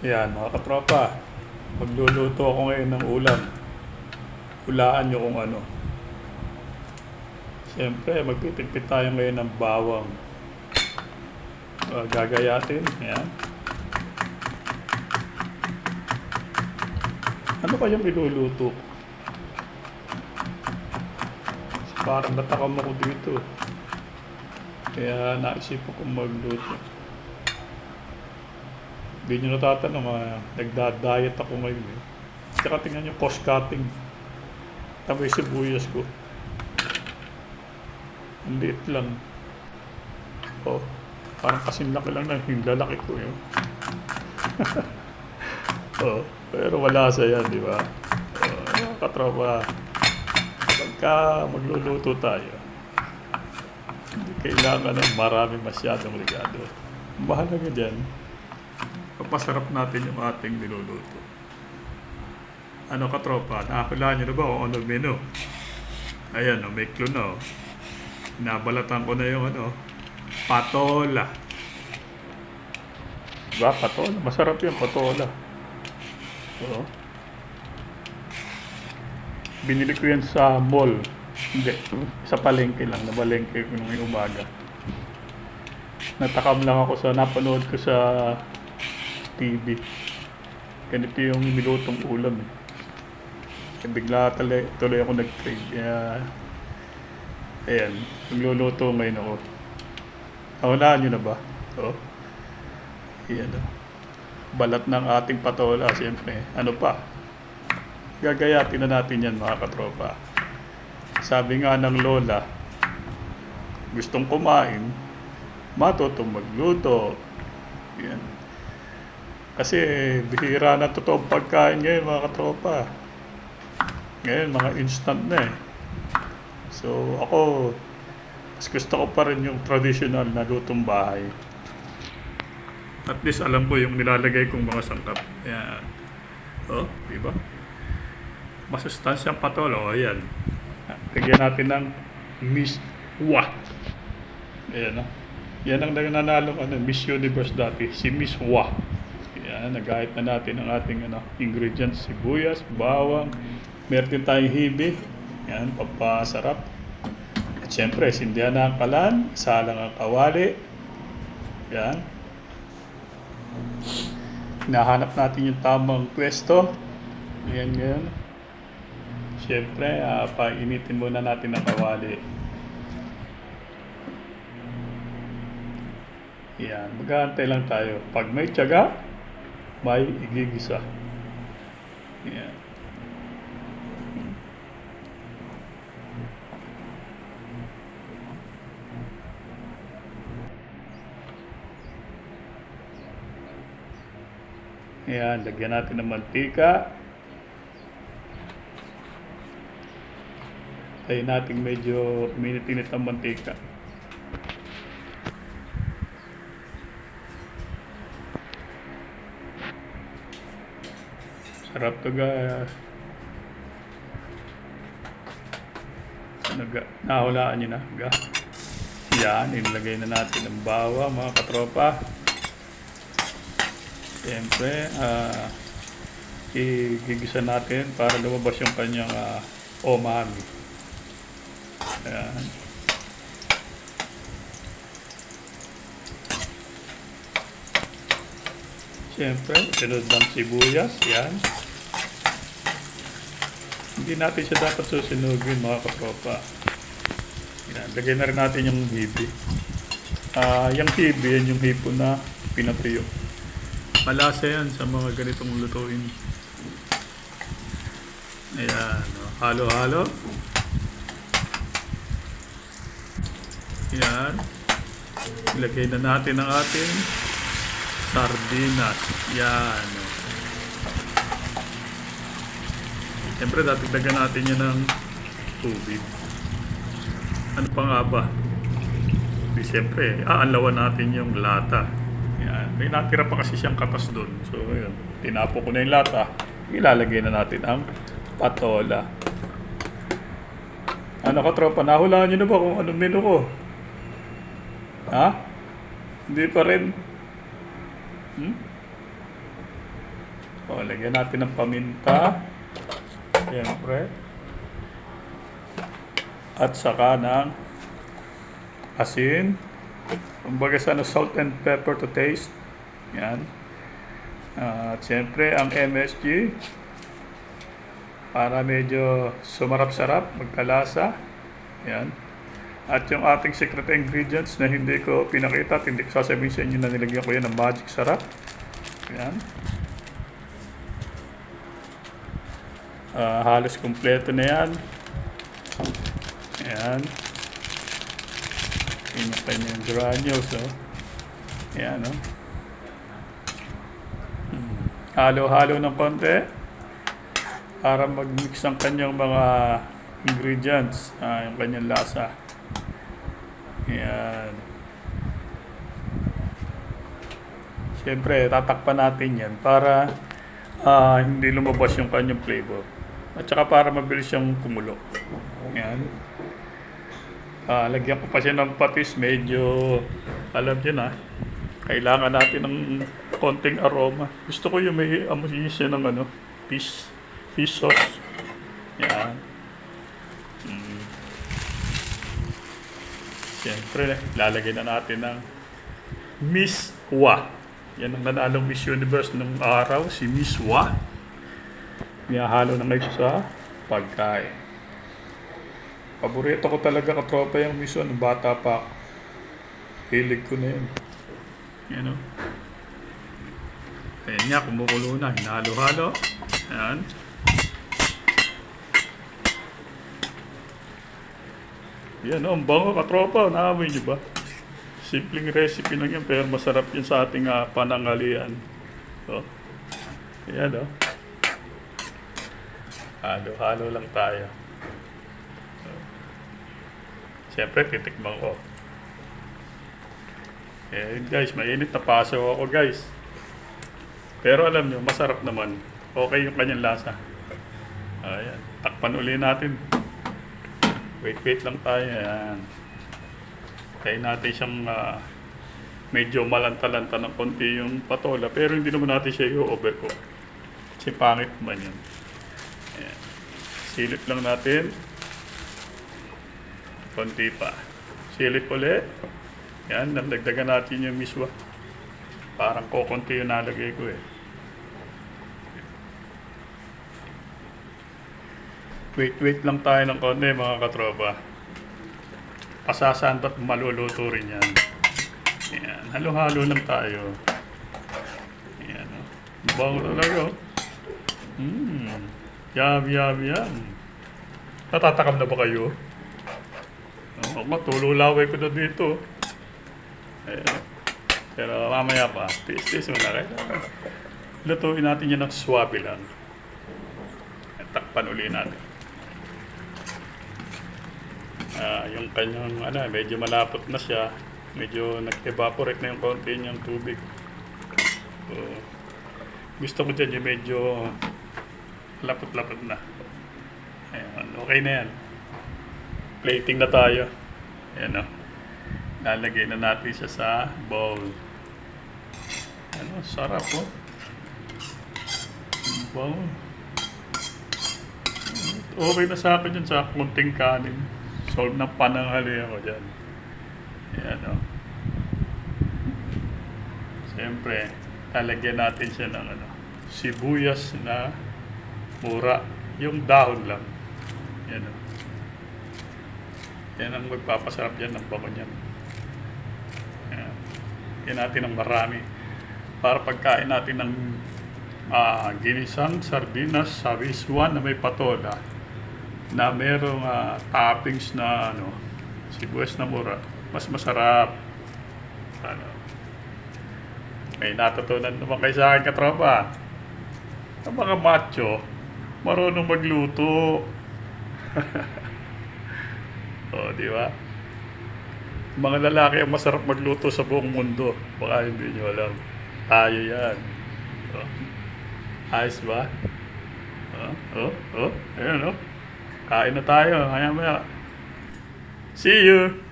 Yan, mga katropa. Magluluto ako ngayon ng ulam. Hulaan nyo kung ano. Siyempre, magpipitpit tayo ngayon ng bawang. Uh, gagayatin. Yan. Ano kayang iluluto? Parang natakam ako dito. Kaya naisipan kong magluto. Hindi nyo natatanong, ah, nagda-diet ako ngayon eh. Tsaka tingnan nyo, cost cutting. Tama yung sibuyas ko. Ang liit lang. Oh, parang kasing laki lang ng yung ko yun. oh, pero wala sa yan, di ba? Oh, katropa, pagka magluluto tayo, hindi kailangan ng marami masyadong regalo. Ang Mahalaga dyan, papasarap natin yung ating niluluto. Ano katropa, nakakulaan nyo na ba kung ano menu? Ayan, oh, may clue na. Oh. Nabalatan ko na yung ano, patola. Diba, patola? Masarap yung patola. Oo. Binili ko yan sa mall. Hindi, sa palengke lang. Nabalengke ko nung umaga. Natakam lang ako sa napanood ko sa TV. Ganito yung nilutong ulam eh. Bigla tuloy, tuloy ako nag-crave. Kaya, ayan, nagluluto ngayon ako. Nahulaan nyo na ba? Oo. Ayan o. Balat ng ating patola, siyempre. Ano pa? Gagayatin na natin yan mga katropa. Sabi nga ng lola, gustong kumain, matutong magluto. Yan. Kasi bihira na totoong pagkain ngayon mga katropa. Ngayon mga instant na eh. So ako, mas gusto ko pa rin yung traditional na lutong bahay. At least alam ko yung nilalagay kong mga sangkap. Yan. Oh, di ba? Masustansyang patolo. Oh, ayan. Lagyan natin ng Miss Wa. Ayan, oh. Yan ang nananalo ano, Miss Universe dati, si Miss Wa. Yan, nagahit na natin ang ating ano, ingredients, sibuyas, bawang, meron tayong hibi. Yan, pampasarap. At syempre, sindihan na ang kalan, salang ang kawali. Yan. Hinahanap natin yung tamang pwesto. Ayan, ngayon. Siyempre, uh, painitin muna natin ang kawali. Yan, mag-aantay lang tayo. Pag may tiyaga, may igigisa. Yan. Yan, lagyan natin ng mantika. Tayo natin medyo minit-init ang mantika. Sarap to guys. Naga, nahulaan nyo na. Ga. Yan, ilagay na natin ang bawang mga katropa. Siyempre, ah, igigisa natin para lumabas yung kanyang ah, umami. Ayan. Siyempre, sunod ng sibuyas. Yan. Hindi natin siya dapat susunugin mga katropa. Yan. Lagay na rin natin yung hibi. Ah, yung hibi, yan yung hipo na pinatuyo. Malasa yan sa mga ganitong lutuin. Ayan. oh. Halo-halo. Yan. Ilagay na natin ang ating sardinas. Yan. oh. Siyempre, dadagdagan natin yan ng tubig. Ano pa nga ba? Di siyempre, aanlawan natin yung lata. Yan. May natira pa kasi siyang katas doon. So, yun. Tinapo ko na yung lata. Ilalagay na natin ang patola. Ano ka tropa? Nahulaan nyo na ba kung anong menu ko? Ha? Hindi pa rin. Hmm? O, lagyan natin ng paminta. Siyempre. At saka ng asin. Kumbaga sa ano, salt and pepper to taste. Yan. Ah, At siyempre, ang MSG. Para medyo sumarap-sarap, magkalasa. Yan. At yung ating secret ingredients na hindi ko pinakita at hindi ko sasabihin sa inyo na nilagyan ko yan ng magic sarap. Yan. Ah, halos kumpleto na yan. Yan. Yun yung kanyang granules, oh. Yan, oh. Hmm. Halo-halo ng konti para mag-mix ang kanyang mga ingredients, ah, yung kanyang lasa. Yan. Siyempre, tatakpan natin yan para ah, hindi lumabas yung kanyang flavor. At saka para mabilis siyang kumulo. Yan. Ah, lagyan ko pa siya ng patis, medyo, alam niyo na, kailangan natin ng konting aroma. Gusto ko yung may amoy siya ng ano, fish, fish sauce. Yan. Siyempre, lalagay na natin ng Miss Wa. Yan ang nanalong Miss Universe nung araw, si Miss Wa. Nihahalo na ngayon sa pagkain. Paborito ko talaga katropa yung Miss Wa bata pa. Hilig ko na yun. Yan o. Ayan nga, kumukulo na. Hinalo-halo. Ayan. Yan o, ang bango katropa. Naamoy niyo ba? Simpleng recipe lang yan, pero masarap yan sa ating ah, panangalian. So, yan o. Halo-halo lang tayo. So, Siyempre, titikman ko. Eh, guys, mainit na paso ako, guys. Pero alam nyo, masarap naman. Okay yung kanyang lasa. Ayan. Takpan uli natin. Wait, wait lang tayo. Ayan. Kaya natin siyang ah, medyo malanta-lanta ng konti yung patola. Pero hindi naman natin siya i-overcook. Kasi pangit man yun. Silip lang natin. Konti pa. Silip ulit. Yan, nagdagdagan natin yung miswa. Parang kokonti yung nalagay ko eh. Wait, wait lang tayo ng konti mga katropa. Pasasaan ba't maluluto rin yan. Yan, halo-halo lang tayo. Yan, oh. Bango talaga. Mmm. Yum, yum, yum. Natatakam na ba kayo? Oo, oh, tululaway ko na dito. Ayan. Pero mamaya pa, tiis-tiis mo na kayo. Lutuin natin yan ng swabe lang. Takpan uli natin. Ah, yung kanyang ano, medyo malapot na siya. Medyo nag-evaporate na yung konti niyang tubig. So, gusto ko dyan yung medyo lapot-lapot na. Ayan, okay na yan. Plating na tayo. Ayan o. Lalagay na natin siya sa bowl. Ano, sarap oh. Wow. Okay na sa akin yun sa kunting kanin. Solve ng pananghali ako dyan. Ayan o. Siyempre, lalagyan natin siya ng ano, sibuyas na mura. Yung dahon lang. Yan o. Yan ang magpapasarap yan ng bango niyan. Yan. Yan natin ng marami. Para pagkain natin ng ah, ginisang sardinas sa Rizwan na may patola na merong ah, toppings na ano, sibuyas na mura. Mas masarap. Ano. May natutunan naman kayo sa akin katropa. Ang mga macho, marunong magluto. oh, di ba? Mga lalaki ang masarap magluto sa buong mundo. Baka hindi nyo alam. Tayo yan. Oh. Ayos ba? Oh, oh, oh. Ayan, oh. Kain na tayo. Maya maya. See you.